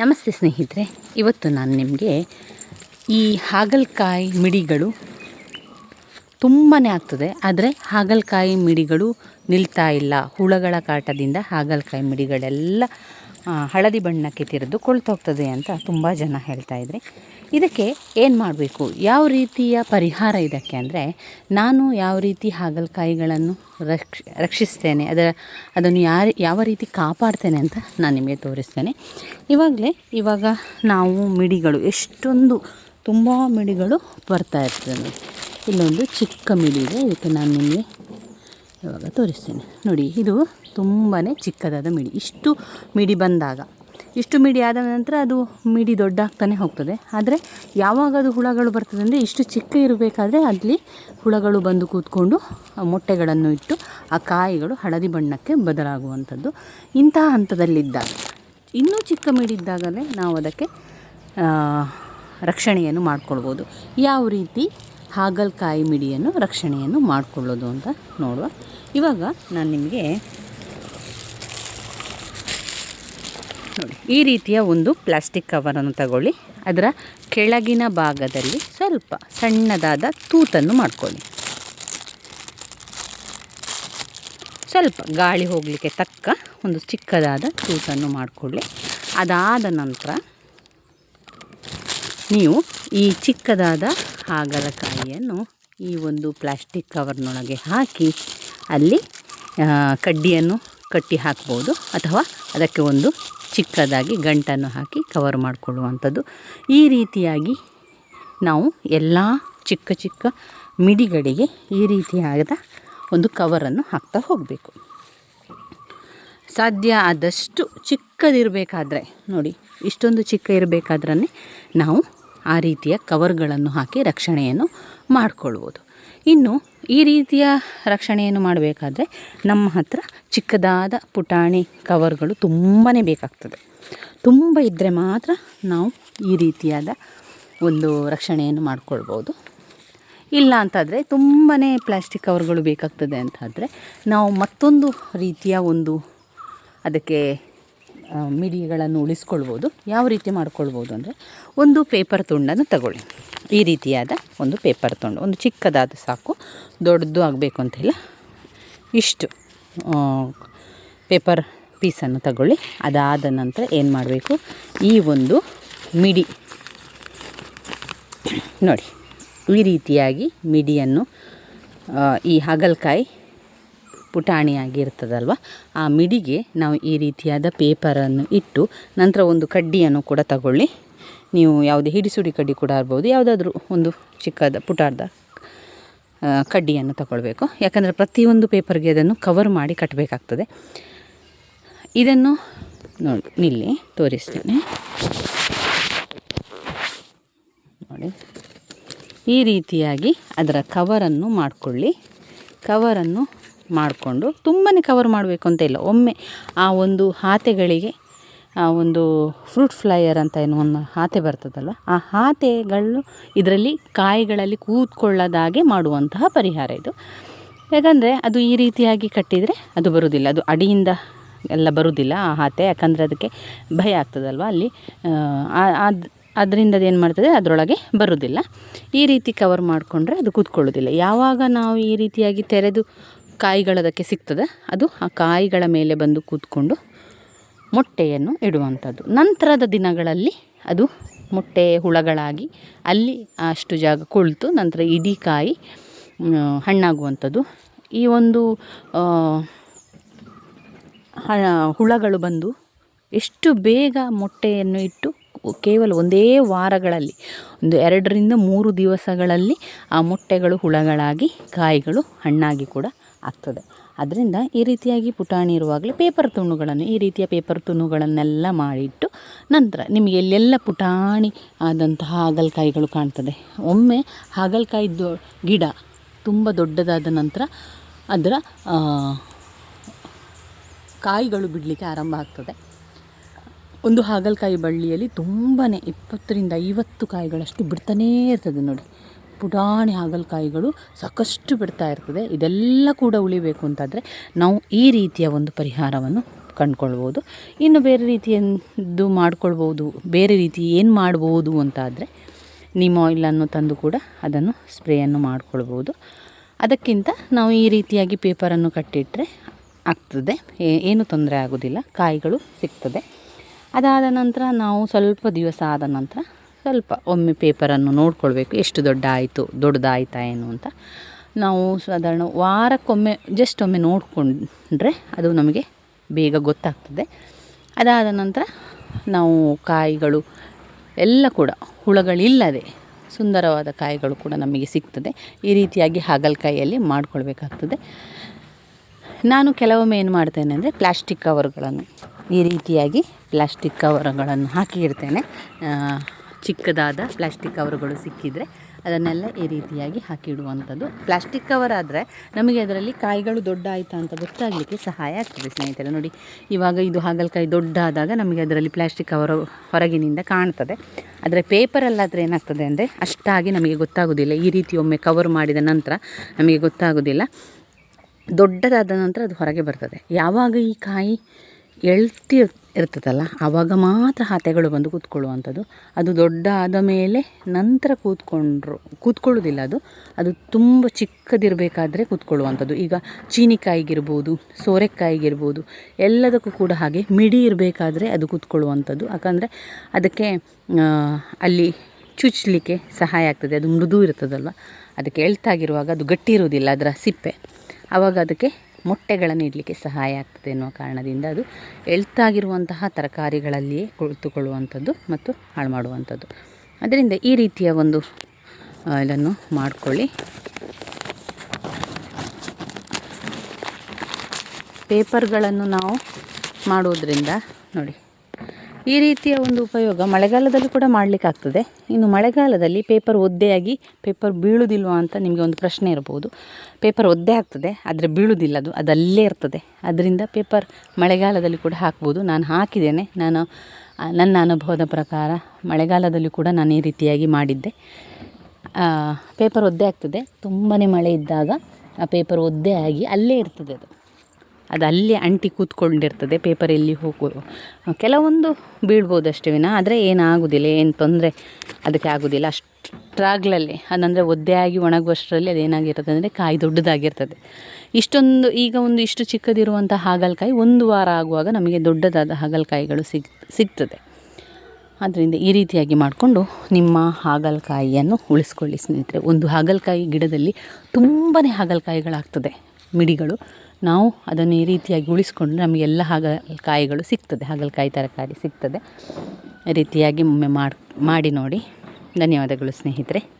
ನಮಸ್ತೆ ಸ್ನೇಹಿತರೆ, ಇವತ್ತು ನಾನು ನಿಮಗೆ ಈ ಹಾಗಲಕಾಯಿ ಮಿಡಿಗಳು ತುಂಬಾ ಆಗ್ತದೆ, ಆದರೆ ಹಾಗಲಕಾಯಿ ಮಿಡಿಗಳು ನಿಲ್ತಾ ಇಲ್ಲ. ಹುಳಗಳ ಕಾಟದಿಂದ ಹಾಗಲಕಾಯಿ ಮಿಡಿಗಳೆಲ್ಲ ಹಳದಿ ಬಣ್ಣಕ್ಕೆ ತಿರುದು ಕೊಳ್ತೋಗ್ತದೆ ಅಂತ ತುಂಬ ಜನ ಹೇಳ್ತಾ ಇದ್ರಿ. ಇದಕ್ಕೆ ಏನು ಮಾಡಬೇಕು? ಯಾವ ರೀತಿಯ ಪರಿಹಾರ ಇದಕ್ಕೆ ಅಂದರೆ ನಾನು ಯಾವ ರೀತಿ ಹಾಗಲಕಾಯಿಗಳನ್ನು ರಕ್ಷ, ರಕ್ಷಿಸ್ತೇನೆ, ಅದರ, ಅದನ್ನು ಯಾರು, ಯಾವ ರೀತಿ ಕಾಪಾಡ್ತೇನೆ ಅಂತ ನಾನು ನಿಮಗೆ ತೋರಿಸ್ತೇನೆ. ಇವಾಗಲೇ ಇವಾಗ ನಾವು ಮಿಡಿಗಳು, ಎಷ್ಟೊಂದು ತುಂಬ ಮಿಡಿಗಳು ಬರ್ತಾ ಇರ್ತದೆ. ಇಲ್ಲೊಂದು ಚಿಕ್ಕ ಮಿಡಿ ಇದೆ, ಇದಕ್ಕೆ ನಾನು ನಿಮಗೆ ಇವಾಗ ತೋರಿಸ್ತೇನೆ. ನೋಡಿ, ಇದು ತುಂಬಾ ಚಿಕ್ಕದಾದ ಮಿಡಿ. ಇಷ್ಟು ಮಿಡಿ ಬಂದಾಗ, ಇಷ್ಟು ಮಿಡಿ ಆದ ನಂತರ ಅದು ಮಿಡಿ ದೊಡ್ಡಾಗ್ತಾನೆ ಹೋಗ್ತದೆ. ಆದರೆ ಯಾವಾಗ ಅದು ಹುಳಗಳು ಬರ್ತದೆ ಅಂದರೆ ಇಷ್ಟು ಚಿಕ್ಕ ಇರಬೇಕಾದ್ರೆ ಅಲ್ಲಿ ಹುಳಗಳು ಬಂದು ಕೂತ್ಕೊಂಡು ಮೊಟ್ಟೆಗಳನ್ನು ಇಟ್ಟು ಆ ಕಾಯಿಗಳು ಹಳದಿ ಬಣ್ಣಕ್ಕೆ ಬದಲಾಗುವಂಥದ್ದು. ಇಂತಹ ಹಂತದಲ್ಲಿದ್ದಾಗ, ಇನ್ನೂ ಚಿಕ್ಕ ಮಿಡಿ ಇದ್ದಾಗಲೇ ನಾವು ಅದಕ್ಕೆ ರಕ್ಷಣೆಯನ್ನು ಮಾಡಿಕೊಳ್ಬೋದು. ಯಾವ ರೀತಿ ಹಾಗಲಕಾಯಿ ಮಿಡಿಯನ್ನು ರಕ್ಷಣೆಯನ್ನು ಮಾಡಿಕೊಳ್ಳೋದು ಅಂತ ನೋಡುವ. ಇವಾಗ ನಾನು ನಿಮಗೆ ನೋಡಿ, ಈ ರೀತಿಯ ಒಂದು ಪ್ಲಾಸ್ಟಿಕ್ ಕವರನ್ನು ತಗೊಳ್ಳಿ. ಅದರ ಕೆಳಗಿನ ಭಾಗದಲ್ಲಿ ಸ್ವಲ್ಪ ಸಣ್ಣದಾದ ತೂತನ್ನು ಮಾಡ್ಕೊಳ್ಳಿ. ಸ್ವಲ್ಪ ಗಾಳಿ ಹೋಗಲಿಕ್ಕೆ ತಕ್ಕ ಒಂದು ಚಿಕ್ಕದಾದ ತೂತನ್ನು ಮಾಡಿಕೊಳ್ಳಿ. ಅದಾದ ನಂತರ ನೀವು ಈ ಚಿಕ್ಕದಾದ ಹಾಗಲಕಾಯಿಯನ್ನು ಈ ಒಂದು ಪ್ಲಾಸ್ಟಿಕ್ ಕವರ್ನೊಳಗೆ ಹಾಕಿ ಅಲ್ಲಿ ಕಡ್ಡಿಯನ್ನು ಕಟ್ಟಿ ಹಾಕ್ಬೋದು ಅಥವಾ ಅದಕ್ಕೆ ಒಂದು ಚಿಕ್ಕದಾಗಿ ಗಂಟನ್ನು ಹಾಕಿ ಕವರ್ ಮಾಡಿಕೊಳ್ಳುವಂಥದ್ದು. ಈ ರೀತಿಯಾಗಿ ನಾವು ಎಲ್ಲ ಚಿಕ್ಕ ಚಿಕ್ಕ ಮಿಡಿಗಳಿಗೆ ಈ ರೀತಿಯಾದ ಒಂದು ಕವರನ್ನು ಹಾಕ್ತಾ ಹೋಗಬೇಕು. ಸಾಧ್ಯ ಆದಷ್ಟು ಚಿಕ್ಕದಿರಬೇಕಾದ್ರೆ, ನೋಡಿ, ಇಷ್ಟೊಂದು ಚಿಕ್ಕ ಇರಬೇಕಾದ್ರೆ ನಾವು ಆ ರೀತಿಯ ಕವರ್ಗಳನ್ನು ಹಾಕಿ ರಕ್ಷಣೆಯನ್ನು ಮಾಡಿಕೊಳ್ಬೋದು. ಇನ್ನು ಈ ರೀತಿಯ ರಕ್ಷಣೆಯನ್ನು ಮಾಡಬೇಕಾದ್ರೆ ನಮ್ಮ ಹತ್ರ ಚಿಕ್ಕದಾದ ಪುಟಾಣಿ ಕವರ್ಗಳು ತುಂಬಾ ಬೇಕಾಗ್ತದೆ. ತುಂಬ ಇದ್ದರೆ ಮಾತ್ರ ನಾವು ಈ ರೀತಿಯಾದ ಒಂದು ರಕ್ಷಣೆಯನ್ನು ಮಾಡಿಕೊಳ್ಬೋದು. ಇಲ್ಲ ಅಂತಾದರೆ ತುಂಬಾ ಪ್ಲಾಸ್ಟಿಕ್ ಕವರ್ಗಳು ಬೇಕಾಗ್ತದೆ ಅಂತಾದರೆ ನಾವು ಮತ್ತೊಂದು ರೀತಿಯ ಒಂದು ಅದಕ್ಕೆ ಮಿಡಿಗಳನ್ನು ಉಳಿಸ್ಕೊಳ್ಬೋದು. ಯಾವ ರೀತಿ ಮಾಡ್ಕೊಳ್ಬೋದು ಅಂದರೆ ಒಂದು ಪೇಪರ್ ತುಂಡನ್ನು ತಗೊಳ್ಳಿ. ಈ ರೀತಿಯಾದ ಒಂದು ಪೇಪರ್ ತೊಗೊಂಡು, ಒಂದು ಚಿಕ್ಕದಾದ ಸಾಕು, ದೊಡ್ಡದು ಆಗಬೇಕು ಅಂತಿಲ್ಲ ಇಷ್ಟು ಪೇಪರ್ ಪೀಸನ್ನು ತಗೊಳ್ಳಿ. ಅದಾದ ನಂತರ ಏನು ಮಾಡಬೇಕು? ಈ ಒಂದು ಮಿಡಿ, ನೋಡಿ, ಈ ರೀತಿಯಾಗಿ ಮಿಡಿಯನ್ನು ಈ ಹಾಗಲಕಾಯಿ ಪುಟಾಣಿಯಾಗಿರ್ತದಲ್ವ? ಆ ಮಿಡಿಗೆ ನಾವು ಈ ರೀತಿಯಾದ ಪೇಪರನ್ನು ಇಟ್ಟು, ನಂತರ ಒಂದು ಕಡ್ಡಿಯನ್ನು ಕೂಡ ತಗೊಳ್ಳಿ. ನೀವು ಯಾವುದೇ ಹಿಡಿಸುಡಿ ಕಡ್ಡಿ ಕೂಡ ಇರ್ಬೋದು ಯಾವುದಾದ್ರೂ ಒಂದು ಚಿಕ್ಕದ ಪುಟಾರ್ದ ಕಡ್ಡಿಯನ್ನು ತಗೊಳ್ಬೇಕು. ಯಾಕಂದರೆ ಪ್ರತಿಯೊಂದು ಪೇಪರ್ಗೆ ಅದನ್ನು ಕವರ್ ಮಾಡಿ ಕಟ್ಟಬೇಕಾಗ್ತದೆ ಇದನ್ನು ನೋಡಿ ನಿಲ್ಲಿ ತೋರಿಸ್ತೇನೆ. ನೋಡಿ. ಈ ರೀತಿಯಾಗಿ ಅದರ ಕವರನ್ನು ಮಾಡಿಕೊಳ್ಳಿ. ಕವರನ್ನು ಮಾಡಿಕೊಂಡು ತುಂಬಾ ಕವರ್ ಮಾಡಬೇಕು ಅಂತ ಇಲ್ಲ. ಒಮ್ಮೆ ಆ ಒಂದು ಹಾತೆಗಳಿಗೆ ಒಂದು ಫ್ರೂಟ್ ಫ್ಲೈಯರ್ ಅಂತ ಏನು ಒಂದು ಹಾತೆ ಬರ್ತದಲ್ಲ, ಆ ಹಾತೆಗಳು ಇದರಲ್ಲಿ ಕಾಯಿಗಳಲ್ಲಿ ಕೂತ್ಕೊಳ್ಳೋದಾಗೆ ಮಾಡುವಂತಹ ಪರಿಹಾರ ಇದು. ಯಾಕಂದರೆ ಅದು ಈ ರೀತಿಯಾಗಿ ಕಟ್ಟಿದರೆ ಅದು ಬರುವುದಿಲ್ಲ ಅದು ಅಡಿಯಿಂದ ಎಲ್ಲ ಬರುವುದಿಲ್ಲ ಆ ಹಾತೆ, ಯಾಕಂದರೆ ಅದಕ್ಕೆ ಭಯ ಆಗ್ತದಲ್ವ ಅಲ್ಲಿ. ಅದು ಅದರಿಂದ ಏನು ಮಾಡ್ತದೆ, ಅದರೊಳಗೆ ಬರುವುದಿಲ್ಲ ಈ ರೀತಿ ಕವರ್ ಮಾಡಿಕೊಂಡ್ರೆ ಅದು ಕೂತ್ಕೊಳ್ಳೋದಿಲ್ಲ. ಯಾವಾಗ ನಾವು ಈ ರೀತಿಯಾಗಿ ತೆರೆದು ಕಾಯಿಗಳದಕ್ಕೆ ಸಿಗ್ತದೆ, ಅದು ಆ ಕಾಯಿಗಳ ಮೇಲೆ ಬಂದು ಕೂತ್ಕೊಂಡು ಮೊಟ್ಟೆಯನ್ನು ಇಡುವಂಥದ್ದು. ನಂತರದ ದಿನಗಳಲ್ಲಿ ಅದು ಮೊಟ್ಟೆ ಹುಳಗಳಾಗಿ ಅಲ್ಲಿ ಅಷ್ಟು ಜಾಗ ಕುಳಿತು ನಂತರ ಇಡೀ ಕಾಯಿ ಹಣ್ಣಾಗುವಂಥದ್ದು. ಈ ಒಂದು ಹುಳಗಳು ಬಂದು ಎಷ್ಟು ಬೇಗ ಮೊಟ್ಟೆಯನ್ನು ಇಟ್ಟು ಕೇವಲ ಒಂದೇ ವಾರಗಳಲ್ಲಿ, ಒಂದು ಎರಡರಿಂದ ಮೂರು ದಿವಸಗಳಲ್ಲಿ ಆ ಮೊಟ್ಟೆಗಳು ಹುಳಗಳಾಗಿ, ಕಾಯಿಗಳು ಹಣ್ಣಾಗಿ ಕೂಡ ಆಗ್ತದೆ. ಅದರಿಂದ ಈ ರೀತಿಯಾಗಿ ಪುಟಾಣಿ ಇರುವಾಗಲೇ ಪೇಪರ್ ತುಣುಗಳನ್ನು, ಈ ರೀತಿಯ ಪೇಪರ್ ತುಣುಗಳನ್ನೆಲ್ಲ ಮಾಡಿಟ್ಟು ನಂತರ ನಿಮಗೆ ಎಲ್ಲೆಲ್ಲ ಪುಟಾಣಿ ಆದಂತಹ ಹಾಗಲಕಾಯಿಗಳು ಕಾಣ್ತದೆ. ಒಮ್ಮೆ ಹಾಗಲಕಾಯಿದ್ದು ಗಿಡ ತುಂಬ ದೊಡ್ಡದಾದ ನಂತರ ಅದರ ಕಾಯಿಗಳು ಬಿಡಲಿಕ್ಕೆ ಆರಂಭ ಆಗ್ತದೆ. ಒಂದು ಹಾಗಲಕಾಯಿ ಬಳ್ಳಿಯಲ್ಲಿ ತುಂಬಾ ಇಪ್ಪತ್ತರಿಂದ ಐವತ್ತು ಕಾಯಿಗಳಷ್ಟು ಬಿಡ್ತಾನೇ ಇರ್ತದೆ ನೋಡಿ. ಪುಟಾಣಿ ಹಾಗಲಕಾಯಿಗಳು ಸಾಕಷ್ಟು ಬಿಡ್ತಾ ಇರ್ತದೆ. ಇದೆಲ್ಲ ಕೂಡ ಉಳಿಬೇಕು ಅಂತಾದರೆ ನಾವು ಈ ರೀತಿಯ ಒಂದು ಪರಿಹಾರವನ್ನು ಕಂಡುಕೊಳ್ಬೋದು. ಇನ್ನು ಬೇರೆ ರೀತಿಯದ್ದು ಮಾಡ್ಕೊಳ್ಬೋದು. ಬೇರೆ ರೀತಿ ಏನು ಮಾಡ್ಬೋದು ಅಂತಾದರೆ ನಿಮ್ಮ ಆಯಿಲನ್ನು ತಂದು ಕೂಡ ಅದನ್ನು ಸ್ಪ್ರೇಯನ್ನು ಮಾಡ್ಕೊಳ್ಬೋದು. ಅದಕ್ಕಿಂತ ನಾವು ಈ ರೀತಿಯಾಗಿ ಪೇಪರನ್ನು ಕಟ್ಟಿಟ್ಟರೆ ಆಗ್ತದೆ. ಏನು ತೊಂದರೆ ಆಗೋದಿಲ್ಲ. ಕಾಯಿಗಳು ಸಿಗ್ತದೆ. ಅದಾದ ನಂತರ ನಾವು ಸ್ವಲ್ಪ ದಿವಸ ಆದ ನಂತರ ಸ್ವಲ್ಪ ಒಮ್ಮೆ ಪೇಪರನ್ನು ನೋಡ್ಕೊಳ್ಬೇಕು ಎಷ್ಟು ದೊಡ್ಡ ಆಯಿತು ದೊಡ್ಡದಾಯ್ತಾ ಏನು ಅಂತ. ನಾವು ಸಾಧಾರಣ ವಾರಕ್ಕೊಮ್ಮೆ ಜಸ್ಟ್ ಒಮ್ಮೆ ನೋಡಿಕೊಂಡ್ರೆ ಅದು ನಮಗೆ ಬೇಗ ಗೊತ್ತಾಗ್ತದೆ. ಅದಾದ ನಂತರ ನಾವು ಕಾಯಿಗಳು ಎಲ್ಲ ಕೂಡ ಹುಳಗಳಿಲ್ಲದೆ ಸುಂದರವಾದ ಕಾಯಿಗಳು ಕೂಡ ನಮಗೆ ಸಿಗ್ತದೆ. ಈ ರೀತಿಯಾಗಿ ಹಾಗಲಕಾಯಿಯಲ್ಲಿ ಮಾಡ್ಕೊಳ್ಬೇಕಾಗ್ತದೆ. ನಾನು ಕೆಲವೊಮ್ಮೆ ಏನು ಮಾಡ್ತೇನೆ ಅಂದರೆ ಪ್ಲಾಸ್ಟಿಕ್ ಕವರ್ಗಳನ್ನು ಈ ರೀತಿಯಾಗಿ ಪ್ಲಾಸ್ಟಿಕ್ ಕವರ್ಗಳನ್ನು ಹಾಕಿ ಇಡ್ತೇನೆ ಆ, ಚಿಕ್ಕದಾದ ಪ್ಲಾಸ್ಟಿಕ್ ಕವರ್ಗಳು ಸಿಕ್ಕಿದರೆ ಅದನ್ನೆಲ್ಲ ಈ ರೀತಿಯಾಗಿ ಹಾಕಿಡುವಂಥದ್ದು ಪ್ಲಾಸ್ಟಿಕ್ ಕವರ್ ಆದರೆ ನಮಗೆ ಅದರಲ್ಲಿ ಕಾಯಿಗಳು ದೊಡ್ಡ ಆಯಿತಾ ಅಂತ ಗೊತ್ತಾಗಲಿಕ್ಕೆ ಸಹಾಯ ಆಗ್ತದೆ ಸ್ನೇಹಿತರೆ. ನೋಡಿ, ಇವಾಗ ಇದು ಹಾಗಲಕಾಯಿ ದೊಡ್ಡ ಆದಾಗ ನಮಗೆ ಅದರಲ್ಲಿ ಪ್ಲಾಸ್ಟಿಕ್ ಕವರ್ ಹೊರಗಿನಿಂದ ಕಾಣ್ತದೆ. ಆದರೆ ಪೇಪರಲ್ಲಾದರೆ ಏನಾಗ್ತದೆ ಅಂದರೆ ಅಷ್ಟಾಗಿ ನಮಗೆ ಗೊತ್ತಾಗೋದಿಲ್ಲ. ಈ ರೀತಿ ಒಮ್ಮೆ ಕವರ್ ಮಾಡಿದ ನಂತರ ನಮಗೆ ಗೊತ್ತಾಗೋದಿಲ್ಲ. ದೊಡ್ಡದಾದ ನಂತರ ಅದು ಹೊರಗೆ ಬರ್ತದೆ. ಯಾವಾಗ ಈ ಕಾಯಿ ಎಳ್ತಿ ಇರ್ತದಲ್ಲ, ಆವಾಗ ಮಾತ್ರ ಹಾತೆಗಳು ಬಂದು ಕೂತ್ಕೊಳ್ಳುವಂಥದ್ದು. ಅದು ದೊಡ್ಡ ಆದ ಮೇಲೆ ನಂತರ ಕೂತ್ಕೊಂಡ್ರು, ಕೂತ್ಕೊಳ್ಳೋದಿಲ್ಲ ಅದು. ಅದು ತುಂಬ ಚಿಕ್ಕದಿರಬೇಕಾದ್ರೆ ಕೂತ್ಕೊಳ್ಳುವಂಥದ್ದು. ಈಗ ಚೀನಿಕಾಯಿಗಿರ್ಬೋದು, ಸೋರೆಕಾಯಿಗಿರ್ಬೋದು, ಎಲ್ಲದಕ್ಕೂ ಕೂಡ ಹಾಗೆ ಮಿಡಿ ಇರಬೇಕಾದ್ರೆ ಅದು ಕೂತ್ಕೊಳ್ಳುವಂಥದ್ದು. ಯಾಕಂದರೆ ಅದಕ್ಕೆ ಅಲ್ಲಿ ಚುಚ್ಚಲಿಕ್ಕೆ ಸಹಾಯ ಆಗ್ತದೆ. ಅದು ಮೃದು ಇರ್ತದಲ್ವ? ಅದಕ್ಕೆ ಎಳ್ತಾಗಿರುವಾಗ ಅದು ಗಟ್ಟಿ ಇರುವುದಿಲ್ಲ, ಅದರ ಸಿಪ್ಪೆ. ಆವಾಗ ಅದಕ್ಕೆ ಮೊಟ್ಟೆಗಳನ್ನು ಇಡಲಿಕ್ಕೆ ಸಹಾಯ ಆಗ್ತದೆ ಎನ್ನುವ ಕಾರಣದಿಂದ ಅದು ಎಳ್ತಾಗಿರುವಂತಹ ತರಕಾರಿಗಳಲ್ಲಿಯೇ ಕುಳಿತುಕೊಳ್ಳುವಂಥದ್ದು ಮತ್ತು ಹಾಳು ಮಾಡುವಂಥದ್ದು ಅದರಿಂದ ಈ ರೀತಿಯ ಒಂದು ಇದನ್ನು ಮಾಡಿಕೊಳ್ಳಿ. ಪೇಪರ್ಗಳನ್ನು ನಾವು ಮಾಡುವುದರಿಂದ ನೋಡಿ. ಈ ರೀತಿಯ ಒಂದು ಉಪಯೋಗ ಮಳೆಗಾಲದಲ್ಲಿ ಕೂಡ ಮಾಡಲಿಕ್ಕಾಗ್ತದೆ. ಇನ್ನು ಮಳೆಗಾಲದಲ್ಲಿ ಪೇಪರ್ ಒದ್ದೆಯಾಗಿ ಪೇಪರ್ ಬೀಳುವುದಿಲ್ವ ಅಂತ ನಿಮಗೆ ಒಂದು ಪ್ರಶ್ನೆ ಇರ್ಬೋದು. ಪೇಪರ್ ಒದ್ದೆ ಆಗ್ತದೆ, ಆದರೆ ಬೀಳುವುದಿಲ್ಲ ಅದು, ಅದಲ್ಲೇ ಇರ್ತದೆ. ಅದರಿಂದ ಪೇಪರ್ ಮಳೆಗಾಲದಲ್ಲಿ ಕೂಡ ಹಾಕ್ಬೋದು. ನಾನು ಹಾಕಿದ್ದೇನೆ. ನಾನು, ನನ್ನ ಅನುಭವದ ಪ್ರಕಾರ ಮಳೆಗಾಲದಲ್ಲಿ ಕೂಡ ನಾನು ಈ ರೀತಿಯಾಗಿ ಮಾಡಿದ್ದೆ. ಪೇಪರ್ ಒದ್ದೆ ಆಗ್ತದೆ. ತುಂಬಾ ಮಳೆ ಇದ್ದಾಗ ಆ ಪೇಪರ್ ಒದ್ದೆ ಆಗಿ ಅಲ್ಲೇ ಇರ್ತದೆ ಅದು. ಅದು ಅಲ್ಲೇ ಅಂಟಿ ಕೂತ್ಕೊಂಡಿರ್ತದೆ ಪೇಪರ್ ಎಲ್ಲಿ ಹೋಗೋ, ಕೆಲವೊಂದು ಬೀಳ್ಬೋದು ಅಷ್ಟೇ ವಿನ, ಆದರೆ ಏನಾಗೋದಿಲ್ಲ, ಏನು ತೊಂದರೆ ಅದಕ್ಕೆ ಆಗೋದಿಲ್ಲ. ಅಷ್ಟ್ರಾಗ್ಲಲ್ಲಿ, ಅದಂದರೆ ಒದ್ದೆ ಆಗಿ ಒಣಗುವಷ್ಟರಲ್ಲಿ ಅದೇನಾಗಿರ್ತದೆ ಅಂದರೆ ಕಾಯಿ ದೊಡ್ಡದಾಗಿರ್ತದೆ. ಇಷ್ಟೊಂದು, ಈಗ ಒಂದು ಇಷ್ಟು ಚಿಕ್ಕದಿರುವಂಥ ಹಾಗಲಕಾಯಿ ಒಂದು ವಾರ ಆಗುವಾಗ ನಮಗೆ ದೊಡ್ಡದಾದ ಹಾಗಲಕಾಯಿಗಳು ಸಿಗ್, ಸಿಗ್ತದೆ. ಆದ್ದರಿಂದ ಈ ರೀತಿಯಾಗಿ ಮಾಡಿಕೊಂಡು ನಿಮ್ಮ ಹಾಗಲಕಾಯಿಯನ್ನು ಉಳಿಸ್ಕೊಳ್ಳಿ ಸ್ನೇಹಿತರೆ. ಒಂದು ಹಾಗಲಕಾಯಿ ಗಿಡದಲ್ಲಿ ತುಂಬಾ ಹಾಗಲಕಾಯಿಗಳಾಗ್ತದೆ, ಮಿಡಿಗಳು. ನಾವು ಅದನ್ನು ಈ ರೀತಿಯಾಗಿ ಉಳಿಸ್ಕೊಂಡ್ರೆ ನಮಗೆಲ್ಲ ಹಾಗಲಕಾಯಿಗಳು ಸಿಗ್ತದೆ ಹಾಗಲಕಾಯಿ ತರಕಾರಿ ಸಿಗ್ತದೆ. ರೀತಿಯಾಗಿ ಒಮ್ಮೆ ಮಾಡಿ ನೋಡಿ. ಧನ್ಯವಾದಗಳು ಸ್ನೇಹಿತರೆ.